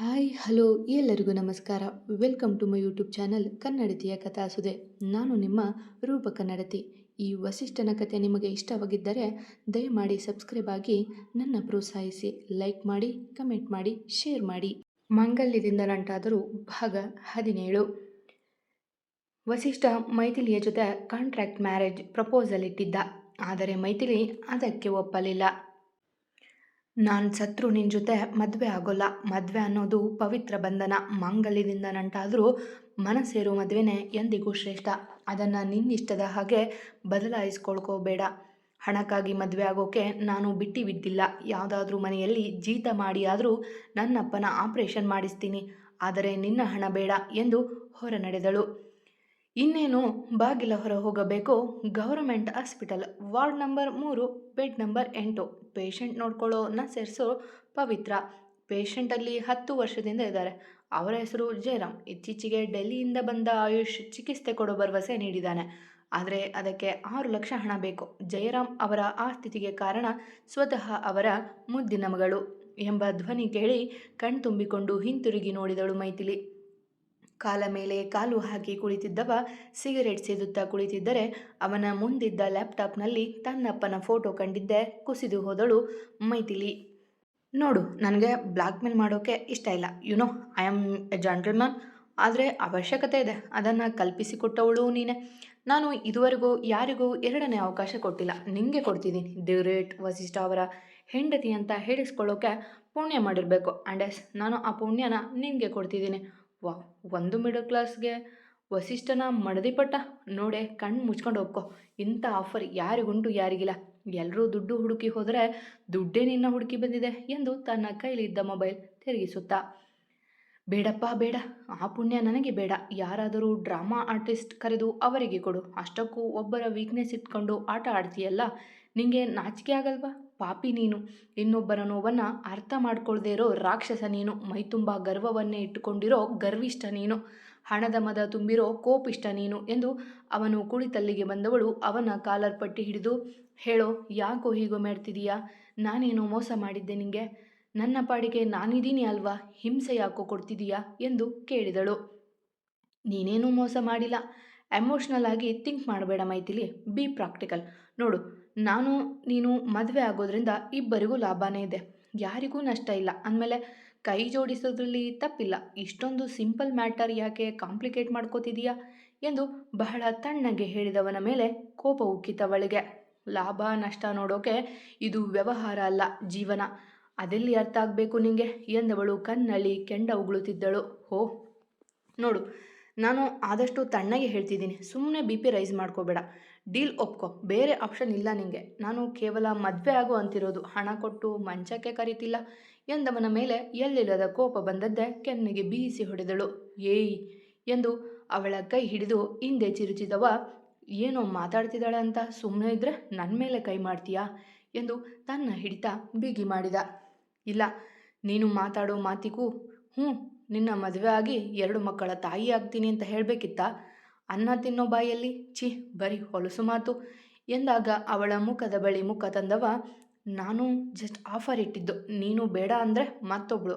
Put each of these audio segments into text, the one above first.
Hi, hello, ಎಲ್ಲರಿಗೂ ನಮಸ್ಕಾರ. Welcome to my YouTube channel ಕನ್ನಡತಿಯ ಕಥಾಸುದೆ. ನಾನು ನಿಮ್ಮ ರೂಪ ಕನ್ನಡತಿ ಈ ವಸಿಷ್ಠನ ಕಥೆ ನಿಮಗೆ ಇಷ್ಟವಾಗಿದ್ದರೆ ದಯಮಾಡಿ ಸಬ್ಸ್ಕ್ರೈಬ್ ಆಗಿ ನನ್ನ ಪ್ರೋತ್ಸಾಹಿಸಿ, ಲೈಕ್ ಮಾಡಿ, ಕಮೆಂಟ್ ಮಾಡಿ, ಶೇರ್ ಮಾಡಿ. ಮಾಂಗಲ್ಯದಿಂದ ನಂಟಾದರೂ ಭಾಗ ಹದಿನೇಳು. ವಸಿಷ್ಠ ಮೈಥಿಲಿಯ ಜೊತೆ ಕಾಂಟ್ರಾಕ್ಟ್ ಮ್ಯಾರೇಜ್ ಪ್ರಪೋಸಲ್ ಇಟ್ಟಿದ್ದ. ಆದರೆ ಮೈಥಿಲಿ ಅದಕ್ಕೆ ಒಪ್ಪಲಿಲ್ಲ. ನಾನು ಸತ್ರು ನಿನ್ನ ಜೊತೆ ಮದುವೆ ಆಗೋಲ್ಲ. ಮದುವೆ ಅನ್ನೋದು ಪವಿತ್ರ ಬಂಧನ. ಮಾಂಗಲ್ಯದಿಂದ ನಂಟಾದರೂ ಮನಸ್ಸೇರೋ ಮದುವೆನೇ ಎಂದಿಗೂ ಶ್ರೇಷ್ಠ. ಅದನ್ನು ನಿನ್ನಿಷ್ಟದ ಹಾಗೆ ಬದಲಾಯಿಸ್ಕೊಳ್ಕೋಬೇಡ. ಹಣಕ್ಕಾಗಿ ಮದುವೆ ಆಗೋಕೆ ನಾನು ಬಿಟ್ಟು ಬಿದ್ದಿಲ್ಲ. ಯಾವುದಾದ್ರೂ ಮನೆಯಲ್ಲಿ ಜೀತ ಮಾಡಿ ಆದರೂ ನನ್ನಪ್ಪನ ಆಪರೇಷನ್ ಮಾಡಿಸ್ತೀನಿ. ಆದರೆ ನಿನ್ನ ಹಣ ಬೇಡ ಎಂದು ಹೊರ ನಡೆದಳು ಇನ್ನೇನು ಬಾಗಿಲ ಹೊರ ಹೋಗಬೇಕು? ಗೌರ್ಮೆಂಟ್ ಹಾಸ್ಪಿಟಲ್, ವಾರ್ಡ್ ನಂಬರ್ ಮೂರು, ಬೆಡ್ ನಂಬರ್ ಎಂಟು. ಪೇಷಂಟ್ ನೋಡ್ಕೊಳ್ಳೋ ಹೆಸರು ಪವಿತ್ರ. ಪೇಷಂಟಲ್ಲಿ ಹತ್ತು ವರ್ಷದಿಂದ ಇದ್ದಾರೆ. ಅವರ ಹೆಸರು ಜಯರಾಮ್. ಇತ್ತೀಚೆಗೆ ಡೆಲ್ಲಿಯಿಂದ ಬಂದ ಆಯುಷ್ ಚಿಕಿತ್ಸೆ ಕೊಡೋ ಭರವಸೆ ನೀಡಿದ್ದಾನೆ. ಆದರೆ ಅದಕ್ಕೆ ಆರು ಲಕ್ಷ ಹಣ ಬೇಕು. ಜಯರಾಮ್ ಅವರ ಆ ಸ್ಥಿತಿಗೆ ಕಾರಣ ಸ್ವತಃ ಅವರ ಮುದ್ದಿನ ಮಗಳು ಎಂಬ ಧ್ವನಿ ಕೇಳಿ ಕಣ್ತುಂಬಿಕೊಂಡು ಹಿಂತಿರುಗಿ ನೋಡಿದಳು ಮೈಥಿಲಿ. ಕಾಲ ಮೇಲೆ ಕಾಲು ಹಾಕಿ ಕುಳಿತಿದ್ದವ, ಸಿಗರೇಟ್ ಸೇದುತ್ತಾ ಕುಳಿತಿದ್ದರೆ ಅವನ ಮುಂದಿದ್ದ ಲ್ಯಾಪ್ಟಾಪ್ನಲ್ಲಿ ತನ್ನಪ್ಪನ ಫೋಟೋ ಕಂಡಿದ್ದೆ, ಕುಸಿದು ಹೋದಳು ಮೈಥಿಲಿ. ನೋಡು, ನನಗೆ ಬ್ಲ್ಯಾಕ್ ಮೇಲ್ ಮಾಡೋಕ್ಕೆ ಇಷ್ಟ ಇಲ್ಲ. You know I am a gentleman ಆದರೆ ಅವಶ್ಯಕತೆ ಇದೆ. ಅದನ್ನು ಕಲ್ಪಿಸಿಕೊಟ್ಟವಳು ನೀನೆ. ನಾನು ಇದುವರೆಗೂ ಯಾರಿಗೂ ಎರಡನೇ ಅವಕಾಶ ಕೊಟ್ಟಿಲ್ಲ. ನಿಮಗೆ ಕೊಡ್ತಿದ್ದೀನಿ. ದಿ ರೇಟ್ ವಸಿಷ್ಠ ಅವರ ಹೆಂಡತಿ ಅಂತ ಹೇಳಿಸ್ಕೊಳ್ಳೋಕೆ ಪುಣ್ಯ ಮಾಡಿರಬೇಕು. ಆ್ಯಂಡ್ ಎಸ್ ನಾನು ಆ ಪುಣ್ಯನ ನಿಮಗೆ ಕೊಡ್ತಿದ್ದೀನಿ. ವಾ, ಒಂದು ಮಿಡಲ್ ಕ್ಲಾಸ್ಗೆ ವಸಿಷ್ಠನ ಮಡದಿಪಟ್ಟ ನೋಡೆ ಕಣ್ಣು ಮುಚ್ಕೊಂಡು ಹೋಗ್ಕೋ. ಇಂಥ ಆಫರ್ ಯಾರಿಗುಂಟು ಯಾರಿಗಿಲ್ಲ. ಎಲ್ಲರೂ ದುಡ್ಡು ಹುಡುಕಿ ಹೋದರೆ ದುಡ್ಡೇ ನಿನ್ನ ಹುಡುಕಿ ಬಂದಿದೆ ಎಂದು ತನ್ನ ಕೈಲಿದ್ದ ಮೊಬೈಲ್ ತಿರುಗಿಸುತ್ತಾ. ಬೇಡಪ್ಪ, ಬೇಡ. ಆ ಪುಣ್ಯ ನನಗೆ ಬೇಡ. ಯಾರಾದರೂ ಡ್ರಾಮಾ ಆರ್ಟಿಸ್ಟ್ ಕರೆದು ಅವರಿಗೆ ಕೊಡು. ಅಷ್ಟಕ್ಕೂ ಒಬ್ಬರ ವೀಕ್ನೆಸ್ ಇಟ್ಕೊಂಡು ಆಟ ಆಡ್ತೀಯಲ್ಲ. ನಿಂಗೆ ನಾಚಿಕೆ ಆಗಲ್ವಾ? ಪಾಪಿ ನೀನು. ಇನ್ನೊಬ್ಬರ ನೋವನ್ನು ಅರ್ಥ ಮಾಡ್ಕೊಳ್ದೇ ಇರೋ ರಾಕ್ಷಸ ನೀನು. ಮೈತುಂಬ ಗರ್ವವನ್ನೇ ಇಟ್ಟುಕೊಂಡಿರೋ ಗರ್ವಿಷ್ಠ ನೀನು. ಹಣದ ಮದ ತುಂಬಿರೋ ಕೋಪಿಷ್ಟ ನೀನು ಎಂದು ಅವನು ಕುಳಿತಲ್ಲಿಗೆ ಬಂದವಳು ಅವನ ಕಾಲರ್ ಪಟ್ಟಿ ಹಿಡಿದು, ಹೇಳೋ, ಯಾಕೋ ಹೀಗೋ ಮಾಡ್ತಿದೀಯಾ? ನಾನೇನೋ ಮೋಸ ಮಾಡಿದ್ದೆ ನಿಂಗೆ. ನನ್ನ ಪಾಡಿಗೆ ನಾನಿದ್ದೀನಿ ಅಲ್ವಾ? ಹಿಂಸೆ ಯಾಕೋ ಕೊಡ್ತಿದೀಯಾ? ಎಂದು ಕೇಳಿದಳು. ನೀನೇನೂ ಮೋಸ ಮಾಡಿಲ್ಲ. ಎಮೋಷ್ನಲ್ ಆಗಿ ಥಿಂಕ್ ಮಾಡಬೇಡ ಮೈಥಿಲಿ. B practical. ನೋಡು ನಾನು, ನೀನು ಮದುವೆ ಆಗೋದ್ರಿಂದ ಇಬ್ಬರಿಗೂ ಲಾಭವೇ ಇದೆ. ಯಾರಿಗೂ ನಷ್ಟ ಇಲ್ಲ. ಅಂದಮೇಲೆ ಕೈ ಜೋಡಿಸೋದ್ರಲ್ಲಿ ತಪ್ಪಿಲ್ಲ. ಇಷ್ಟೊಂದು ಸಿಂಪಲ್ ಮ್ಯಾಟರ್ ಯಾಕೆ ಕಾಂಪ್ಲಿಕೇಟ್ ಮಾಡ್ಕೋತಿದೀಯಾ? ಎಂದು ಬಹಳ ತಣ್ಣಗೆ ಹೇಳಿದವನ ಮೇಲೆ ಕೋಪ ಉಕ್ಕಿತವಳಿಗೆ ಲಾಭ, ನಷ್ಟ ನೋಡೋಕೆ ಇದು ವ್ಯವಹಾರ ಅಲ್ಲ, ಜೀವನ. ಅದೆಲ್ಲಿ ಅರ್ಥ ಆಗಬೇಕು ನಿಂಗೆ? ಎಂದವಳು ಕಣ್ಣಲ್ಲಿ ಕೆಂಡ ಉಗುಳುತ್ತಿದ್ದಳು. ಹೋ, ನೋಡು, ನಾನು ಆದಷ್ಟು ತಣ್ಣಗೆ ಹೇಳ್ತಿದ್ದೀನಿ. ಸುಮ್ಮನೆ ಬಿ ಪಿ ರೈಸ್ ಮಾಡ್ಕೋಬೇಡ. ಡೀಲ್ ಒಪ್ಕೊ, ಬೇರೆ ಆಪ್ಷನ್ ಇಲ್ಲ ನಿಂಗೆ. ನಾನು ಕೇವಲ ಮದುವೆ ಆಗು ಅಂತಿರೋದು. ಹಣ ಕೊಟ್ಟು ಮಂಚಕ್ಕೆ ಕರೀತಿಲ್ಲ. ಎಂದವನ ಮೇಲೆ ಎಲ್ಲಿಲ್ಲದ ಕೋಪ ಬಂದದ್ದೇ ಕೆನ್ನಿಗೆ ಬೀಸಿ ಹೊಡೆದಳು. ಏಯ್! ಎಂದು ಅವಳ ಕೈ ಹಿಡಿದು ಹಿಂದೆ ಚಿರುಚಿದವ, ಏನೋ ಮಾತಾಡ್ತಿದ್ದಾಳೆ ಅಂತ ಸುಮ್ಮನೆ ಇದ್ರೆ ನನ್ನ ಮೇಲೆ ಕೈ ಮಾಡ್ತೀಯಾ? ಎಂದು ತನ್ನ ಹಿಡಿತ ಬಿಗಿ ಮಾಡಿದ. ಇಲ್ಲ, ನೀನು ಮಾತಾಡೋ ಮಾತಿಗೂ ಹ್ಞೂ, ನಿನ್ನ ಮದುವೆ ಆಗಿ ಎರಡು ಮಕ್ಕಳ ತಾಯಿ ಆಗ್ತೀನಿ ಅಂತ ಹೇಳಬೇಕಿತ್ತಾ? ಅನ್ನ ತಿನ್ನೋ ಬಾಯಲ್ಲಿ ಚಿ ಬರೀ ಹೊಲಸು ಮಾತು. ಎಂದಾಗ ಅವಳ ಮುಖದ ಬಳಿ ಮುಖ ತಂದವ, ನಾನು ಜಸ್ಟ್ ಆಫರ್ ಇಟ್ಟಿದ್ದು. ನೀನು ಬೇಡ ಅಂದರೆ ಮತ್ತೊಬ್ಳು.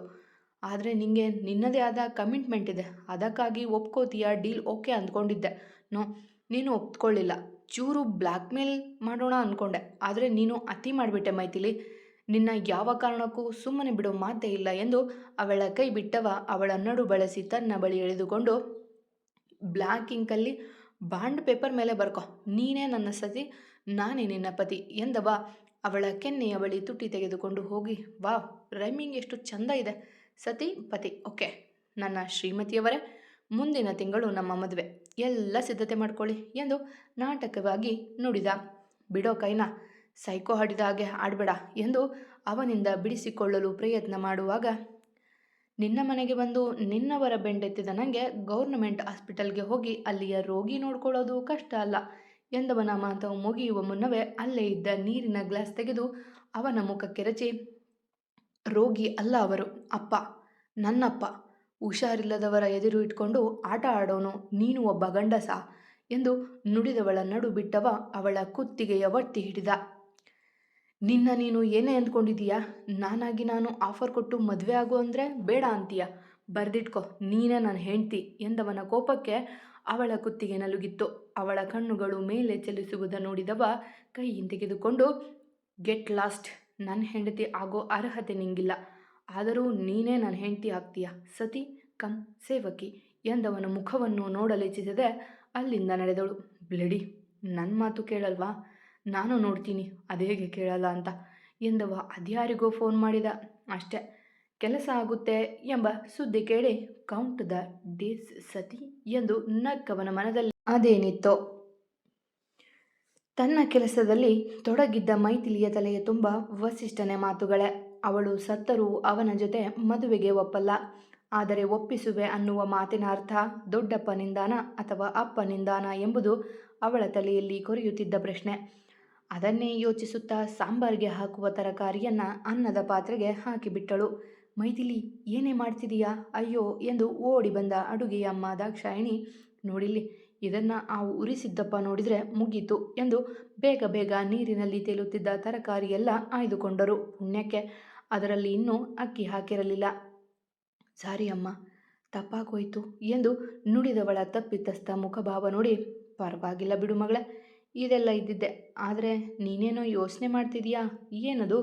ಆದರೆ ನಿಮಗೆ ನಿನ್ನದೇ ಆದ ಕಮಿಟ್ಮೆಂಟ್ ಇದೆ. ಅದಕ್ಕಾಗಿ ಒಪ್ಕೋತೀಯ ಡೀಲ್ ಓಕೆ ಅಂದ್ಕೊಂಡಿದ್ದೆ. ನೋ, ನೀನು ಒಪ್ಕೊಳ್ಳಿಲ್ಲ ಚೂರು ಬ್ಲ್ಯಾಕ್ ಮೇಲ್ ಮಾಡೋಣ ಅಂದ್ಕೊಂಡೆ ಆದರೆ ನೀನು ಅತಿ ಮಾಡಿಬಿಟ್ಟೆ ಮೈತಿಲಿ ನಿನ್ನ ಯಾವ ಕಾರಣಕ್ಕೂ ಸುಮ್ಮನೆ ಬಿಡೋ ಮಾತೇ ಇಲ್ಲ ಎಂದು ಅವಳ ಕೈ ಬಿಟ್ಟವ, ಅವಳ ನಡು ಬಳಸಿ ತನ್ನ ಬಳಿ ಎಳೆದುಕೊಂಡು ಬ್ಲ್ಯಾಕ್ ಇಂಕಲ್ಲಿ ಬಾಂಡ್ ಪೇಪರ್ ಮೇಲೆ ಬರ್ಕೊ. ನೀನೇ ನನ್ನ ಸತಿ, ನಾನೇ ನಿನ್ನ ಪತಿ ಎಂದವ ಅವಳ ಕೆನ್ನೆಯ ಬಳಿ ತುಟ್ಟಿ ತೆಗೆದುಕೊಂಡು ಹೋಗಿ. ವಾ ರೈಮಿಂಗ್ ಎಷ್ಟು ಚಂದ ಇದೆ. ಸತಿ, ಪತಿ, ಓಕೆ. ನನ್ನ ಶ್ರೀಮತಿಯವರೇ, ಮುಂದಿನ ತಿಂಗಳು ನಮ್ಮ ಮದುವೆ. ಎಲ್ಲ ಸಿದ್ಧತೆ ಮಾಡ್ಕೊಳ್ಳಿ ಎಂದು ನಾಟಕವಾಗಿ ನುಡಿದ. ಬಿಡೋ ಕೈನ, ಸೈಕೋ ಹಾಡಿದ ಹಾಗೆ ಆಡಬೇಡ ಎಂದು ಅವನಿಂದ ಬಿಡಿಸಿಕೊಳ್ಳಲು ಪ್ರಯತ್ನ ಮಾಡುವಾಗ ನಿನ್ನ ಮನೆಗೆ ಬಂದು ನಿನ್ನವರ ಬೆಂಡೆತ್ತಿದ ನನಗೆ ಗೌರ್ನಮೆಂಟ್ ಹಾಸ್ಪಿಟಲ್ಗೆ ಹೋಗಿ ಅಲ್ಲಿಯ ರೋಗಿ ನೋಡ್ಕೊಳ್ಳೋದು ಕಷ್ಟ ಅಲ್ಲ ಎಂದವನ ಮಾತು ಮುಗಿಯುವ ಮುನ್ನವೇ ಅಲ್ಲೇ ಇದ್ದ ನೀರಿನ ಗ್ಲಾಸ್ ತೆಗೆದು ಅವನ ಮುಖಕ್ಕೆ ರಚಿ, ರೋಗಿ ಅಲ್ಲ ಅವರು, ಅಪ್ಪ, ನನ್ನಪ್ಪ, ಹುಷಾರಿಲ್ಲದವರ ಎದುರು ಇಟ್ಕೊಂಡು ಆಟ ಆಡೋನು ನೀನು ಒಬ್ಬ ಗಂಡಸ ಎಂದು ನುಡಿದವಳ ನಡು ಬಿಟ್ಟವ ಅವಳ ಕುತ್ತಿಗೆಯ ಒತ್ತಿ ಹಿಡಿದ. ನಿನ್ನ ನೀನು ಏನೇ ಅಂದ್ಕೊಂಡಿದ್ದೀಯಾ? ನಾನಾಗಿ ನಾನು ಆಫರ್ ಕೊಟ್ಟು ಮದುವೆ ಆಗು ಅಂದರೆ ಬೇಡ ಅಂತೀಯ? ಬರೆದಿಟ್ಕೊ, ನೀನೇ ನನ್ನ ಹೆಂಡ್ತಿ ಎಂದವನ ಕೋಪಕ್ಕೆ ಅವಳ ಕುತ್ತಿಗೆ ನಲುಗಿತ್ತು. ಅವಳ ಕಣ್ಣುಗಳು ಮೇಲೆ ಚಲಿಸುವುದನ್ನು ನೋಡಿದವ ಕೈ ಹಿಂತೆಗೆದುಕೊಂಡು, ಗೆಟ್ ಲಾಸ್ಟ್ ನನ್ನ ಹೆಂಡತಿ ಆಗೋ ಅರ್ಹತೆ ನಿಂಗಿಲ್ಲ. ಆದರೂ ನೀನೇ ನನ್ನ ಹೆಂಡತಿ ಆಗ್ತೀಯ? ಸತಿ, ಕಮ್, ಸೇವಕಿ ಎಂದವನ ಮುಖವನ್ನು ನೋಡಲಿಚ್ಛಿಸದೆ ಅಲ್ಲಿಂದ ನಡೆದಳು. ಬ್ಲಡಿ ನನ್ನ ಮಾತು ಕೇಳಲ್ವಾ? ನಾನು ನೋಡ್ತೀನಿ ಅದೇಗೆ ಕೇಳಲ್ಲ ಅಂತ. ಎಂದವ, ಅದ್ಯಾರಿಗೋ ಫೋನ್ ಮಾಡಿದ. ಅಷ್ಟೆ, ಕೆಲಸ ಆಗುತ್ತೆ ಎಂಬ ಸುದ್ದಿ ಕೇಳಿ ಕೌಂಟ್ ದ ಡೇಸ್ ಸತಿ ಎಂದು ನಕ್ಕವನ ಮನದಲ್ಲಿ ಅದೇನಿತ್ತೋ. ತನ್ನ ಕೆಲಸದಲ್ಲಿ ತೊಡಗಿದ್ದ ಮೈಥಿಲಿಯ ತಲೆಯ ತುಂಬ ವಸಿಷ್ಠನೆ ಮಾತುಗಳೇ. ಅವಳು ಸತ್ತರೂ ಅವನ ಜೊತೆ ಮದುವೆಗೆ ಒಪ್ಪಲ್ಲ. ಆದರೆ ಒಪ್ಪಿಸುವೆ ಅನ್ನುವ ಮಾತಿನ ಅರ್ಥ ದೊಡ್ಡಪ್ಪನಿಂದಾನ ಅಥವಾ ಅಪ್ಪನಿಂದಾನ ಎಂಬುದು ಅವಳ ತಲೆಯಲ್ಲಿ ಕೊರೆಯುತ್ತಿದ್ದ ಪ್ರಶ್ನೆ. ಅದನ್ನೇ ಯೋಚಿಸುತ್ತಾ ಸಾಂಬಾರಿಗೆ ಹಾಕುವ ತರಕಾರಿಯನ್ನು ಅನ್ನದ ಪಾತ್ರೆಗೆ ಹಾಕಿಬಿಟ್ಟಳು. ಮೈದಿಲಿ ಏನೇ ಮಾಡ್ತಿದೀಯಾ? ಅಯ್ಯೋ, ಎಂದು ಓಡಿ ಬಂದ ಅಡುಗೆಯ ಅಮ್ಮ ದಾಕ್ಷಾಯಿಣಿ ನೋಡಿಲ್ಲಿ, ಇದನ್ನು ಆ ಉರಿಸಿದ್ದಪ್ಪ ನೋಡಿದರೆ ಮುಗೀತು ಎಂದು ಬೇಗ ಬೇಗ ನೀರಿನಲ್ಲಿ ತೇಲುತ್ತಿದ್ದ ತರಕಾರಿಯೆಲ್ಲ ಆಯ್ದುಕೊಂಡರು. ಪುಣ್ಯಕ್ಕೆ ಅದರಲ್ಲಿ ಇನ್ನೂ ಅಕ್ಕಿ ಹಾಕಿರಲಿಲ್ಲ. ಸಾರಿ ಅಮ್ಮ, ತಪ್ಪಾಗೋಯ್ತು ಎಂದು ನುಡಿದವಳ ತಪ್ಪಿತಸ್ಥ ಮುಖಭಾವ ನೋಡಿ, ಪರವಾಗಿಲ್ಲ ಬಿಡು ಮಗಳೇ ಇದೆಲ್ಲ ಇದ್ದಿದ್ದೆ. ಆದರೆ ನೀನೇನೋ ಯೋಚನೆ ಮಾಡ್ತಿದೀಯಾ? ಏನದು?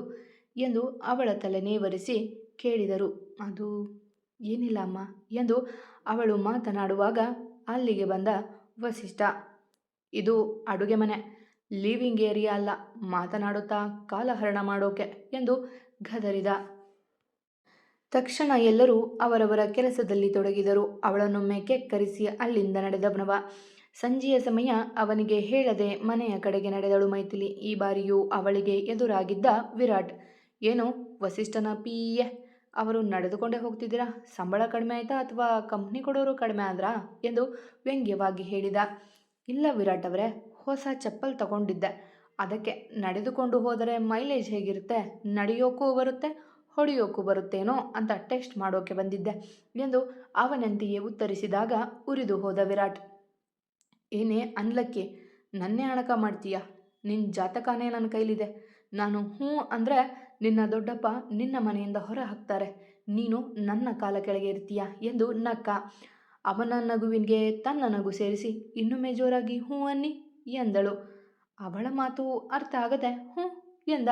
ಎಂದು ಅವಳ ತಲೆನೇ ಒರೆಸಿ ಕೇಳಿದರು. ಅದು ಏನಿಲ್ಲ ಅಮ್ಮ ಎಂದು ಅವಳು ಮಾತನಾಡುವಾಗ ಅಲ್ಲಿಗೆ ಬಂದ ವಸಿಷ್ಠ, ಇದು ಅಡುಗೆ ಮನೆ. ಲಿವಿಂಗ್ ಏರಿಯಾ ಅಲ್ಲ. ಮಾತನಾಡುತ್ತಾ ಕಾಲಹರಣ ಮಾಡೋಕೆ ಎಂದು ಗದರಿದ. ತಕ್ಷಣ ಎಲ್ಲರೂ ಅವರವರ ಕೆಲಸದಲ್ಲಿ ತೊಡಗಿದರು. ಅವಳನ್ನೊಮ್ಮೆ ಕೆಕ್ಕರಿಸಿ ಅಲ್ಲಿಂದ ನಡೆದವನವ ಸಂಜೆಯ ಸಮಯ ಅವನಿಗೆ ಹೇಳದೆ ಮನೆಯ ಕಡೆಗೆ ನಡೆದಳು ಮೈಥಿಲಿ. ಈ ಬಾರಿಯೂ ಅವಳಿಗೆ ಎದುರಾಗಿದ್ದ ವಿರಾಟ್, ಏನು ವಸಿಷ್ಠನ ಪಿಯೆ, ಅವರು ನಡೆದುಕೊಂಡೇ ಹೋಗ್ತಿದ್ದೀರಾ? ಸಂಬಳ ಕಡಿಮೆ ಆಯ್ತಾ ಅಥವಾ ಕಂಪ್ನಿ ಕೊಡೋರು ಕಡಿಮೆ ಆದ್ರಾ? ಎಂದು ವ್ಯಂಗ್ಯವಾಗಿ ಹೇಳಿದ. ಇಲ್ಲ ವಿರಾಟ್ ಅವರೇ, ಹೊಸ ಚಪ್ಪಲ್ ತಗೊಂಡಿದ್ದೆ. ಅದಕ್ಕೆ ನಡೆದುಕೊಂಡು ಹೋದರೆ ಮೈಲೇಜ್ ಹೇಗಿರುತ್ತೆ? ನಡೆಯೋಕ್ಕೂ ಬರುತ್ತೆ ಹೊಡೆಯೋಕ್ಕೂ ಬರುತ್ತೇನೋ ಅಂತ ಟೆಸ್ಟ್ ಮಾಡೋಕೆ ಬಂದಿದ್ದೆ ಎಂದು ಅವನಂತೆಯೇ ಉತ್ತರಿಸಿದಾಗ ಉರಿದು ಹೋದ ವಿರಾಟ್. ಏನೇ ಅನ್ಲಕ್ಕಿ, ನನ್ನೇ ಅಣಕ ಮಾಡ್ತೀಯ? ನಿನ್ನ ಜಾತಕನೇ ನನ್ನ ಕೈಲಿದೆ. ನಾನು ಹ್ಞೂ ಅಂದರೆ ನಿನ್ನ ದೊಡ್ಡಪ್ಪ ನಿನ್ನ ಮನೆಯಿಂದ ಹೊರ ಹಾಕ್ತಾರೆ. ನೀನು ನನ್ನ ಕಾಲ ಕೆಳಗೆ ಇರ್ತೀಯ ಎಂದು ನಕ್ಕ. ಅವನ ನಗುವಿಗೆ ತನ್ನ ನಗು ಸೇರಿಸಿ, ಇನ್ನೊಮ್ಮೆ ಜೋರಾಗಿ ಹ್ಞೂ ಅನ್ನಿ ಎಂದಳು. ಅವಳ ಮಾತು ಅರ್ಥ ಆಗದೆ ಹ್ಞೂ ಎಂದ.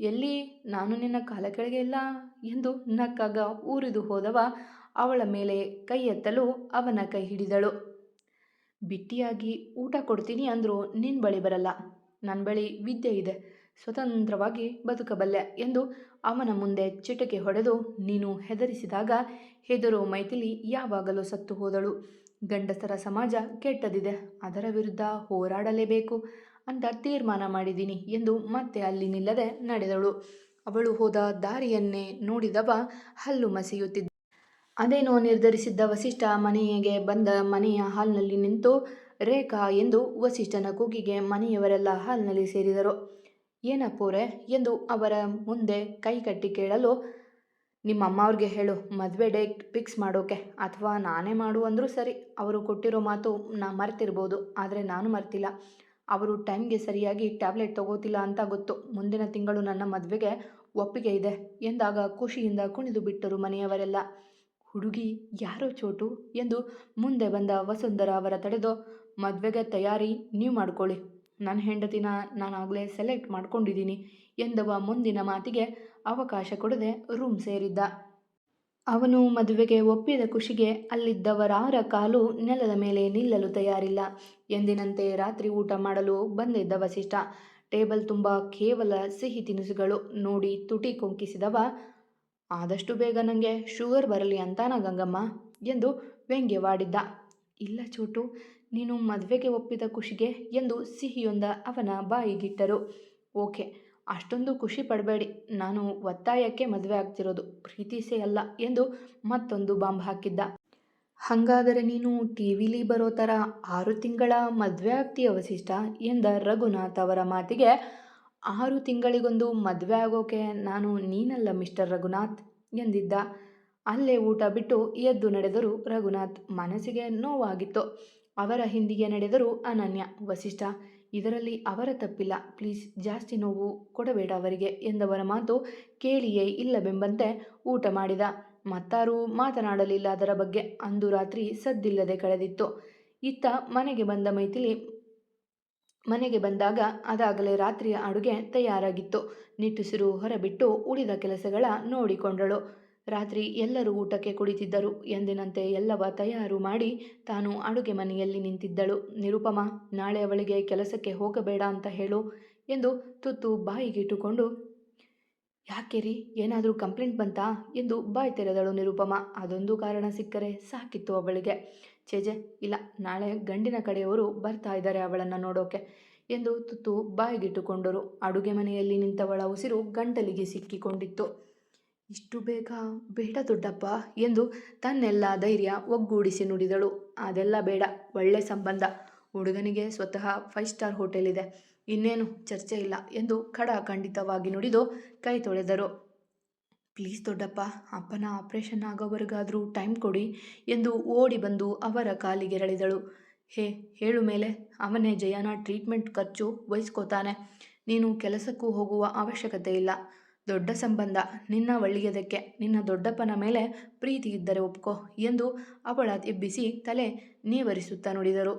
ಎಲ್ಲಿ, ನಾನು ನಿನ್ನ ಕಾಲ ಕೆಳಗೆ ಇಲ್ಲ ಎಂದು ನಕ್ಕಾಗ ಊರಿದು ಹೋದವ ಅವಳ ಮೇಲೆ ಕೈ ಎತ್ತಲು ಅವನ ಕೈ ಹಿಡಿದಳು. ಬಿಟ್ಟಿಯಾಗಿ ಊಟ ಕೊಡ್ತೀನಿ ಅಂದರೂ ನಿನ್ನ ಬಳಿ ಬರಲ್ಲ. ನನ್ನ ಬಳಿ ವಿದ್ಯೆ ಇದೆ. ಸ್ವತಂತ್ರವಾಗಿ ಬದುಕಬಲ್ಲೆ ಎಂದು ಅವನ ಮುಂದೆ ಚಿಟಕೆ ಹೊಡೆದು ನೀನು ಹೆದರಿಸಿದಾಗ ಹೆದರು ಮೈಥಿಲಿ ಯಾವಾಗಲೂ ಸತ್ತು ಹೋದಳು. ಗಂಡಸರ ಸಮಾಜ ಕೆಟ್ಟದಿದೆ. ಅದರ ವಿರುದ್ಧ ಹೋರಾಡಲೇಬೇಕು ಅಂತ ತೀರ್ಮಾನ ಮಾಡಿದ್ದೀನಿ ಎಂದು ಮತ್ತೆ ಅಲ್ಲಿ ನಿಲ್ಲದೆ ನಡೆದಳು. ಅವಳು ಹೋದ ದಾರಿಯನ್ನೇ ನೋಡಿದವ ಹಲ್ಲು ಮಸೆಯುತ್ತಿದ್ದ ಅದೇನೋ ನಿರ್ಧರಿಸಿದ್ದ ವಸಿಷ್ಠ ಮನೆಗೆ ಬಂದ ಮನೆಯ ಹಾಲ್ನಲ್ಲಿ ನಿಂತು, ರೇಖಾ ಎಂದು ವಸಿಷ್ಠನ ಕೂಗಿಗೆ ಮನೆಯವರೆಲ್ಲ ಹಾಲ್ನಲ್ಲಿ ಸೇರಿದರು. ಏನಪ್ಪೋರೆ ಎಂದು ಅವರ ಮುಂದೆ ಕೈ ಕಟ್ಟಿ ಕೇಳಲು ನಿಮ್ಮ ಅಮ್ಮವ್ರಿಗೆ ಹೇಳು, ಮದುವೆ ಡೇಟ್ ಫಿಕ್ಸ್ ಮಾಡೋಕೆ ಅಥವಾ ನಾನೇ ಮಾಡು ಅಂದರೂ ಸರಿ, ಅವರು ಕೊಟ್ಟಿರೋ ಮಾತು ನಾ ಮರ್ತಿರ್ಬೋದು, ಆದರೆ ನಾನು ಮರ್ತಿಲ್ಲ. ಅವರು ಟೈಮ್ಗೆ ಸರಿಯಾಗಿ ಟ್ಯಾಬ್ಲೆಟ್ ತಗೋತಿಲ್ಲ ಅಂತ ಗೊತ್ತು. ಮುಂದಿನ ತಿಂಗಳು ನನ್ನ ಮದುವೆಗೆ ಒಪ್ಪಿಗೆ ಇದೆ ಎಂದಾಗ ಖುಷಿಯಿಂದ ಕುಣಿದು ಬಿಟ್ಟರು ಮನೆಯವರೆಲ್ಲ. ಹುಡುಗಿ, ಯಾರೋ ಚೋಟು ಎಂದು ಮುಂದೆ ಬಂದ ವಸುಂಧರ ಅವರ ತಡೆದು, ಮದುವೆಗೆ ತಯಾರಿ ನೀವು ಮಾಡ್ಕೊಳ್ಳಿ. ನನ್ನ ಹೆಂಡತಿನ ನಾನಾಗಲೇ ಸೆಲೆಕ್ಟ್ ಮಾಡ್ಕೊಂಡಿದ್ದೀನಿ ಎಂದವ ಮುಂದಿನ ಮಾತಿಗೆ ಅವಕಾಶ ಕೊಡದೆ ರೂಮ್ ಸೇರಿದ್ದ. ಅವನು ಮದುವೆಗೆ ಒಪ್ಪಿದ ಖುಷಿಗೆ ಅಲ್ಲಿದ್ದವರಾರ ಕಾಲು ನೆಲದ ಮೇಲೆ ನಿಲ್ಲಲು ತಯಾರಿಲ್ಲ. ಎಂದಿನಂತೆ ರಾತ್ರಿ ಊಟ ಮಾಡಲು ಬಂದಿದ್ದ ವಸಿಷ್ಠ, ಟೇಬಲ್ ತುಂಬ ಕೇವಲ ಸಿಹಿ ತಿನಿಸುಗಳು ನೋಡಿ ತುಟಿ ಕೊಂಕಿಸಿದವ ಆದಷ್ಟು ಬೇಗ ನನಗೆ ಶುಗರ್ ಬರಲಿ ಅಂತಾನ ಗಂಗಮ್ಮ ಎಂದು ವ್ಯಂಗ್ಯವಾಡಿದ್ದ ಇಲ್ಲ ಚೋಟು, ನೀನು ಮದುವೆಗೆ ಒಪ್ಪಿದ ಖುಷಿಗೆ ಎಂದು ಸಿಹಿಯೊಂದ ಅವನ ಬಾಯಿಗಿಟ್ಟರು. ಓಕೆ, ಅಷ್ಟೊಂದು ಖುಷಿ ಪಡಬೇಡಿ, ನಾನು ಒತ್ತಾಯಕ್ಕೆ ಮದುವೆ ಆಗ್ತಿರೋದು, ಪ್ರೀತಿಸೇ ಅಲ್ಲ ಎಂದು ಮತ್ತೊಂದು ಬಾಂಬ್ ಹಾಕಿದ್ದ. ಹಾಗಾದರೆ ನೀನು ಟಿ ವಿಲಿ ಬರೋ ಥರ ಆರು ತಿಂಗಳ ಮದುವೆ ಆಗ್ತೀಯ ವಸಿಷ್ಠ? ಎಂದ ರಘುನಾಥ್ ಅವರ ಮಾತಿಗೆ ಆರು ತಿಂಗಳಿಗೊಂದು ಮದುವೆ ಆಗೋಕೆ ನಾನು ನೀನಲ್ಲ ಮಿಸ್ಟರ್ ರಘುನಾಥ್ ಎಂದಿದ್ದ. ಅಲ್ಲೇ ಊಟ ಬಿಟ್ಟು ಎದ್ದು ನಡೆದರು ರಘುನಾಥ್ ಮನಸ್ಸಿಗೆ ನೋವಾಗಿತ್ತು. ಅವರ ಹಿಂದಿಗೆ ನಡೆದರು ಅನನ್ಯ, ವಸಿಷ್ಠ, ಇದರಲ್ಲಿ ಅವರ ತಪ್ಪಿಲ್ಲ. ಪ್ಲೀಸ್ ಜಾಸ್ತಿ ನೋವು ಕೊಡಬೇಡ ಅವರಿಗೆ ಎಂದವರ ಮಾತು ಕೇಳಿಯೇ ಇಲ್ಲವೆಂಬಂತೆ ಊಟ ಮಾಡಿದ. ಮತ್ತಾರೂ ಮಾತನಾಡಲಿಲ್ಲ ಅದರ ಬಗ್ಗೆ ಅಂದು ರಾತ್ರಿ ಸದ್ದಿಲ್ಲದೆ ಕಳೆದಿತ್ತು. ಇತ್ತ ಮನೆಗೆ ಬಂದ ಮೈಥಿಲಿ ಮನೆಗೆ ಬಂದಾಗ ಅದಾಗಲೇ ರಾತ್ರಿಯ ಅಡುಗೆ ತಯಾರಾಗಿತ್ತು. ನಿಟ್ಟುಸಿರು ಹೊರಬಿಟ್ಟು ಉಳಿದ ಕೆಲಸಗಳ ನೋಡಿಕೊಂಡಳು. ರಾತ್ರಿ ಎಲ್ಲರೂ ಊಟಕ್ಕೆ ಕುಳಿತಿದ್ದರು. ಎಂದಿನಂತೆ ಎಲ್ಲವ ತಯಾರು ಮಾಡಿ ತಾನು ಅಡುಗೆ ಮನೆಯಲ್ಲಿ ನಿಂತಿದ್ದಳು. ನಿರುಪಮ, ನಾಳೆ ಅವಳಿಗೆ ಕೆಲಸಕ್ಕೆ ಹೋಗಬೇಡ ಅಂತ ಹೇಳು ಎಂದು ತುತ್ತು ಬಾಯಿಗಿಟ್ಟುಕೊಂಡು ಯಾಕೆ ರೀ ಏನಾದರೂ ಕಂಪ್ಲೇಂಟ್ ಬಂತಾ? ಎಂದು ಬಾಯಿ ತೆರೆದಳು ನಿರುಪಮ. ಅದೊಂದು ಕಾರಣ ಸಿಕ್ಕರೆ ಸಾಕಿತ್ತು ಅವಳಿಗೆ. ಚೇಜೆ ಇಲ್ಲ, ನಾಳೆ ಗಂಡಿನ ಕಡೆಯವರು ಬರ್ತಾ ಇದ್ದಾರೆ ಅವಳನ್ನು ನೋಡೋಕೆ ಎಂದು ತುತ್ತು ಬಾಯಿಗಿಟ್ಟುಕೊಂಡರು. ಅಡುಗೆ ಮನೆಯಲ್ಲಿ ನಿಂತವಳ ಉಸಿರು ಗಂಟಲಿಗೆ ಸಿಕ್ಕಿಕೊಂಡಿತ್ತು. ಇಷ್ಟು ಬೇಗ? ಬೇಡ ದೊಡ್ಡಪ್ಪ ಎಂದು ತನ್ನೆಲ್ಲ ಧೈರ್ಯ ಒಗ್ಗೂಡಿಸಿ ನುಡಿದಳು. ಅದೆಲ್ಲ ಬೇಡ, ಒಳ್ಳೆ ಸಂಬಂಧ. ಹುಡುಗನಿಗೆ ಸ್ವತಃ ಫೈವ್ ಸ್ಟಾರ್ ಹೋಟೆಲ್ ಇದೆ. ಇನ್ನೇನು ಚರ್ಚೆ ಇಲ್ಲ ಎಂದು ಖಡಾಖಂಡಿತವಾಗಿ ನುಡಿದು ಕೈ ತೊಳೆದರು. ಪ್ಲೀಸ್ ದೊಡ್ಡಪ್ಪ, ಅಪ್ಪನ ಆಪರೇಷನ್ ಆಗೋವರೆಗಾದರೂ ಟೈಮ್ ಕೊಡಿ ಎಂದು ಓಡಿ ಬಂದು ಅವರ ಕಾಲಿಗೆರಳಿದಳು ಹೇ, ಹೇಳು ಮೇಲೆ, ಅವನೇ ಜಯಾನ ಟ್ರೀಟ್ಮೆಂಟ್ ಖರ್ಚು ವಹಿಸ್ಕೋತಾನೆ. ನೀನು ಕೆಲಸಕ್ಕೂ ಹೋಗುವ ಅವಶ್ಯಕತೆ ಇಲ್ಲ. ದೊಡ್ಡ ಸಂಬಂಧ, ನಿನ್ನ ಒಳ್ಳೆಯದಕ್ಕೆ, ನಿನ್ನ ದೊಡ್ಡಪ್ಪನ ಮೇಲೆ ಪ್ರೀತಿ ಇದ್ದರೆ ಒಪ್ಕೋ ಎಂದು ಅವಳ ಎಬ್ಬಿಸಿ ತಲೆ ನೀವರಿಸುತ್ತಾ ನುಡಿದರು.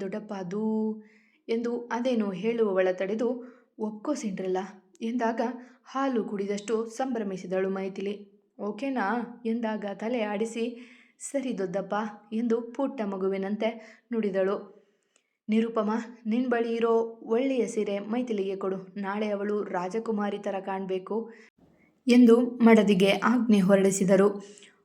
ದೊಡ್ಡಪ್ಪ, ಅದು ಎಂದು ಅದೇನು ಹೇಳುವವಳ ತಡೆದು, ಒಪ್ಕೋ, ಸಿಂಡ್ರಲ್ಲ ಎಂದಾಗ ಹಾಲು ಕುಡಿದಷ್ಟು ಸಂಭ್ರಮಿಸಿದಳು ಮೈಥಿಲಿ. ಓಕೆನಾ? ಎಂದಾಗ ತಲೆ ಆಡಿಸಿ, ಸರಿ ದೊಡ್ಡಪ್ಪ ಎಂದು ಪುಟ್ಟ ಮಗುವಿನಂತೆ ನುಡಿದಳು. ನಿರುಪಮ ನಿನ್ನ ಬಳಿ ಇರೋ ಒಳ್ಳೆಯ ಸೀರೆ ಮೈಥಿಲಿಗೆ ಕೊಡು. ನಾಳೆ ಅವಳು ರಾಜಕುಮಾರಿ ಥರ ಕಾಣಬೇಕು ಎಂದು ಮಡದಿಗೆ ಆಜ್ಞೆ ಹೊರಡಿಸಿದರು.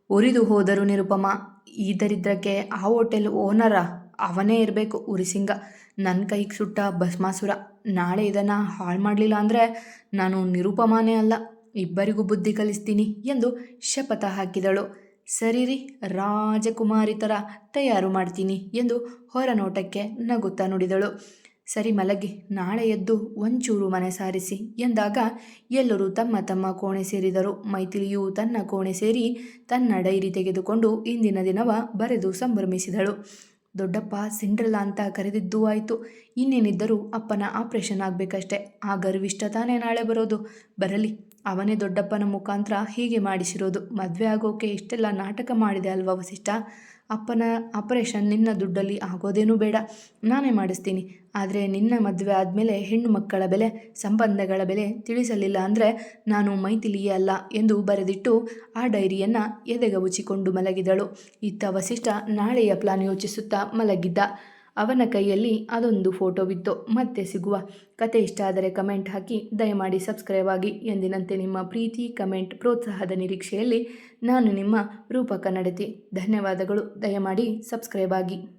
ಉರಿದು ಹೋದರು ನಿರುಪಮ. ಈ ದರಿದ್ರಕ್ಕೆ ಆ ಹೋಟೆಲ್ ಓನರ? ಅವನೇ ಇರಬೇಕು, ಉರಿಸಿಂಗ. ನನ್ನ ಕೈಗೆ ಸುಟ್ಟ ಭಸ್ಮಾಸುರ. ನಾಳೆ ಇದನ್ನು ಹಾಳು ಮಾಡಲಿಲ್ಲ ಅಂದರೆ ನಾನು ನಿರೂಪಮಾನೇ ಅಲ್ಲ. ಇಬ್ಬರಿಗೂ ಬುದ್ಧಿ ಕಲಿಸ್ತೀನಿ ಎಂದು ಶಪಥ ಹಾಕಿದಳು. ಸರಿ ರೀ, ರಾಜಕುಮಾರಿ ಥರ ತಯಾರು ಮಾಡ್ತೀನಿ ಎಂದು ಹೊರನೋಟಕ್ಕೆ ನಗುತ್ತಾ ನುಡಿದಳು. ಸರಿ ಮಲಗಿ, ನಾಳೆ ಎದ್ದು ಒಂಚೂರು ಮನೆ ಸಾರಿಸಿ ಎಂದಾಗ ಎಲ್ಲರೂ ತಮ್ಮ ತಮ್ಮ ಕೋಣೆ ಸೇರಿದರು. ಮೈಥಿಲಿಯು ತನ್ನ ಕೋಣೆ ಸೇರಿ ತನ್ನ ಡೈರಿ ತೆಗೆದುಕೊಂಡು ಇಂದಿನ ದಿನವ ಬರೆದು ಸಂಭ್ರಮಿಸಿದಳು. ದೊಡ್ಡಪ್ಪ ಸಿಂಡ್ರಲ್ಲ ಅಂತ ಕರೆದಿದ್ದೂ ಆಯಿತು. ಇನ್ನೇನಿದ್ದರೂ ಅಪ್ಪನ ಆಪ್ರೇಷನ್ ಆಗಬೇಕಷ್ಟೆ. ಆ ಗರ್ವಿಷ್ಟ ತಾನೇ ನಾಳೆ ಬರೋದು. ಬರಲಿ, ಅವನೇ ದೊಡ್ಡಪ್ಪನ ಮುಖಾಂತರ ಹೀಗೆ ಮಾಡಿಸಿರೋದು. ಮದುವೆ ಆಗೋಕೆ ಇಷ್ಟೆಲ್ಲ ನಾಟಕ ಮಾಡಿದೆ ಅಲ್ವಾ ವಸಿಷ್ಠ? ಅಪ್ಪನ ಆಪರೇಷನ್ ನಿನ್ನ ದುಡ್ಡಲ್ಲಿ ಆಗೋದೇನೂ ಬೇಡ. ನಾನೇ ಮಾಡಿಸ್ತೀನಿ. ಆದರೆ ನಿನ್ನ ಮದುವೆ ಆದಮೇಲೆ ಹೆಣ್ಣು ಮಕ್ಕಳ ಬೆಲೆ, ಸಂಬಂಧಗಳ ಬೆಲೆ ತಿಳಿಸಲಿಲ್ಲ ಅಂದರೆ ನಾನು ಮೈಥಿಲಿಯೇ ಅಲ್ಲ ಎಂದು ಬರೆದಿಟ್ಟು ಆ ಡೈರಿಯನ್ನು ಎದೆಗವುಚಿಕೊಂಡು ಮಲಗಿದಳು. ಇತ್ತ ವಸಿಷ್ಠ ನಾಳೆಯ ಪ್ಲಾನ್ ಯೋಚಿಸುತ್ತಾ ಮಲಗಿದ್ದ. ಅವನ ಕೈಯಲ್ಲಿ ಅದೊಂದು ಫೋಟೋವಿತ್ತು ಮತ್ತೆ ಸಿಗುವ ಕತೆ ಇಷ್ಟ ಆದರೆ ಕಮೆಂಟ್ ಹಾಕಿ. ದಯಮಾಡಿ ಸಬ್ಸ್ಕ್ರೈಬ್ ಆಗಿ. ಎಂದಿನಂತೆ ನಿಮ್ಮ ಪ್ರೀತಿ, ಕಮೆಂಟ್, ಪ್ರೋತ್ಸಾಹದ ನಿರೀಕ್ಷೆಯಲ್ಲಿ ನಾನು ನಿಮ್ಮ ರೂಪಕ ನಡತಿ. ಧನ್ಯವಾದಗಳು. ದಯಮಾಡಿ ಸಬ್ಸ್ಕ್ರೈಬ್ ಆಗಿ.